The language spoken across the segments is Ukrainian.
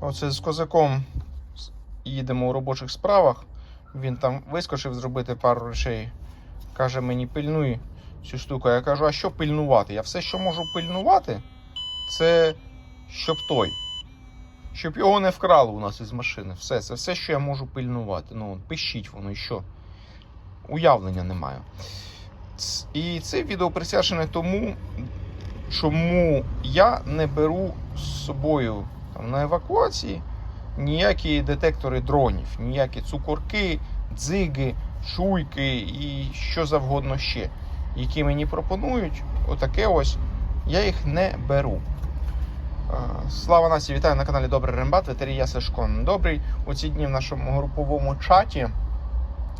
Оце з козаком їдемо у робочих справах. Він там вискочив зробити пару речей. Каже, мені пильнуй цю штуку. Я кажу, а що пильнувати? Я все, що можу пильнувати, це щоб той. Щоб його не вкрали у нас із машини. Все, це все, що я можу пильнувати. Ну, пишіть воно і що. Уявлення не маю. І це відео присвячене тому, чому я не беру з собою там, на евакуації ніякі детектори дронів, ніякі цукорки, дзиги, чуйки і що завгодно ще, які мені пропонують, отаке ось, я їх не беру. Слава Насі, вітаю на каналі Добрий Рембат, ветерія Сашко Добрий. У ці дні в нашому груповому чаті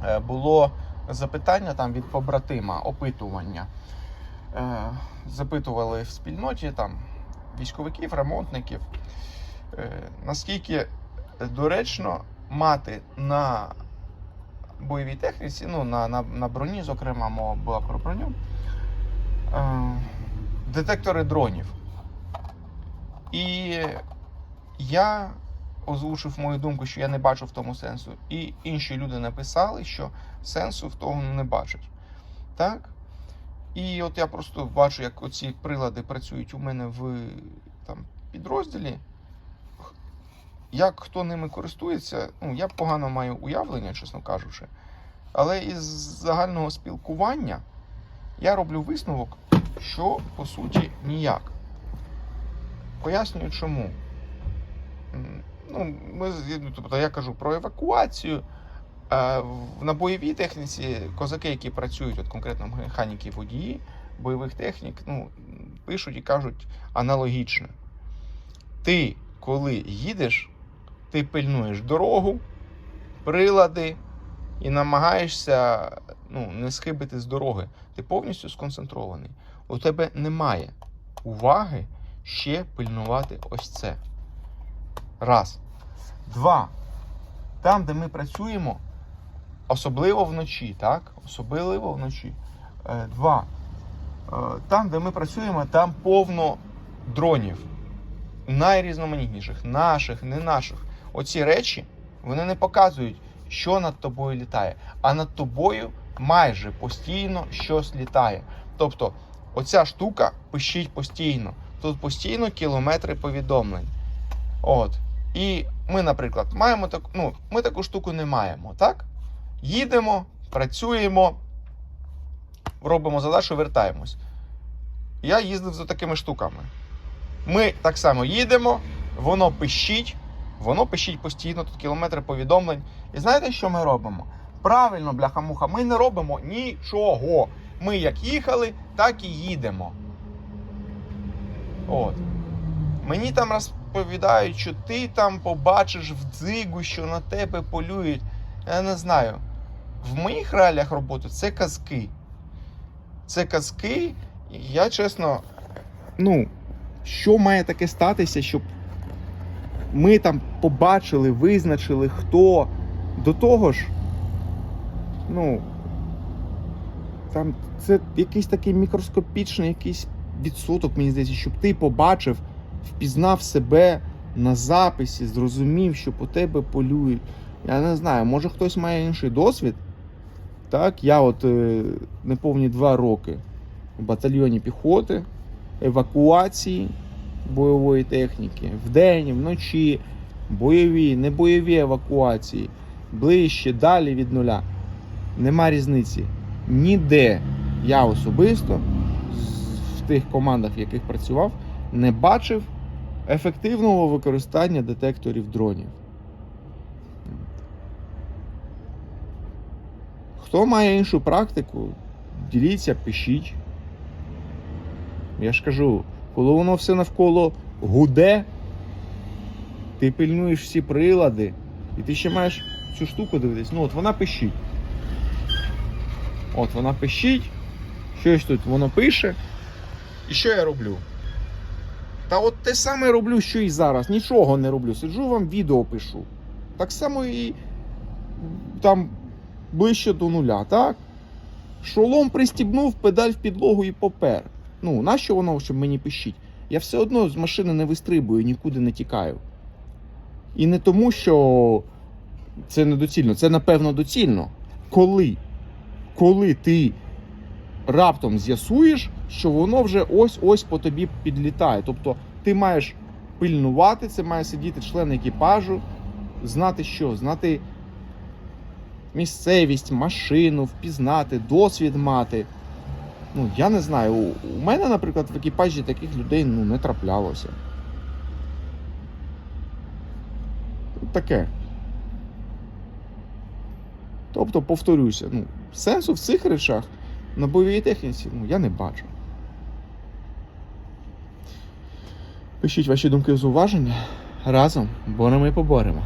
е, було запитання там від побратима, опитування. Е, Запитували в спільноті там військовиків, ремонтників, наскільки доречно мати на бойовій техніці, ну, на, на, на броні, зокрема, мова була про броню, е, детектори дронів. І я озвучив мою думку, що я не бачу в тому сенсу. І інші люди написали, що сенсу в тому не бачать. Так? І от я просто бачу, як оці прилади працюють у мене в там, підрозділі. Як хто ними користується, ну, я погано маю уявлення, чесно кажучи. Але із загального спілкування я роблю висновок, що по суті ніяк. Пояснюю чому. Ну, ми, ну, тобто я кажу про евакуацію. Е, На бойовій техніці козаки, які працюють, от конкретно механіки водії бойових технік, ну, пишуть і кажуть аналогічно. Ти, коли їдеш, ти пильнуєш дорогу, прилади і намагаєшся ну, не схибити з дороги. Ти повністю сконцентрований. У тебе немає уваги ще пильнувати ось це. Раз. Два. Там, де ми працюємо, особливо вночі, так? Особливо вночі. Е, Два. Е, Там, де ми працюємо, там повно дронів. Найрізноманітніших, наших, не наших. Оці речі вони не показують, що над тобою літає, а над тобою майже постійно щось літає. Тобто, оця штука пищить постійно. Тут постійно кілометри повідомлень. От. І ми, наприклад, маємо так, ну, ми таку штуку не маємо, так? Їдемо, працюємо, робимо задачу, вертаємось. Я їздив за такими штуками. Ми так само їдемо, воно пищить, воно пищить постійно, тут кілометри повідомлень. І знаєте, що ми робимо? Правильно, бляха-муха, ми не робимо нічого. Ми як їхали, так і їдемо. От. Мені там розповідають, що ти там побачиш в дзигу, що на тебе полюють. Я не знаю. В моїх реаліях роботи це казки. Це казки, я чесно, ну, що має таке статися, щоб ми там побачили, визначили, хто. До того ж, ну, там це якийсь такий мікроскопічний якийсь відсоток, мені здається, щоб ти побачив, впізнав себе на записі, зрозумів, що по тебе полюють. Я не знаю, може хтось має інший досвід. Так, я от е, неповні два роки в батальйоні піхоти, евакуації бойової техніки, вдень, вночі, бойові, небойові евакуації, ближче, далі від нуля. Нема різниці. Ніде я особисто в тих командах, в яких працював, не бачив ефективного використання детекторів дронів. Хто має іншу практику, діліться, пишіть. Я ж кажу, коли воно все навколо гуде, ти пильнуєш всі прилади, і ти ще маєш цю штуку дивитись. Ну, от вона пищить. От вона пищить, щось тут воно пише. І що я роблю? Та от те саме роблю, що і зараз. Нічого не роблю. Сиджу вам відео пишу. Так само і там ближче до нуля, так? Шолом пристібнув, педаль в підлогу і попер. Ну, нащо воно, щоб мені пищить? Я все одно з машини не вистрибую, нікуди не тікаю. І не тому, що це недоцільно, це напевно доцільно. Коли, коли ти раптом з'ясуєш, що воно вже ось-ось по тобі підлітає. Тобто ти маєш пильнувати, це має сидіти член екіпажу, знати що, знати місцевість, машину, впізнати, досвід мати. Ну, я не знаю. У- мене, наприклад, в екіпажі таких людей ну, не траплялося. Таке. Тобто, повторюся, ну, сенсу в цих речах на бойовій техніці ну, я не бачу. Пишіть ваші думки і зауваження. Разом боремо і поборемо.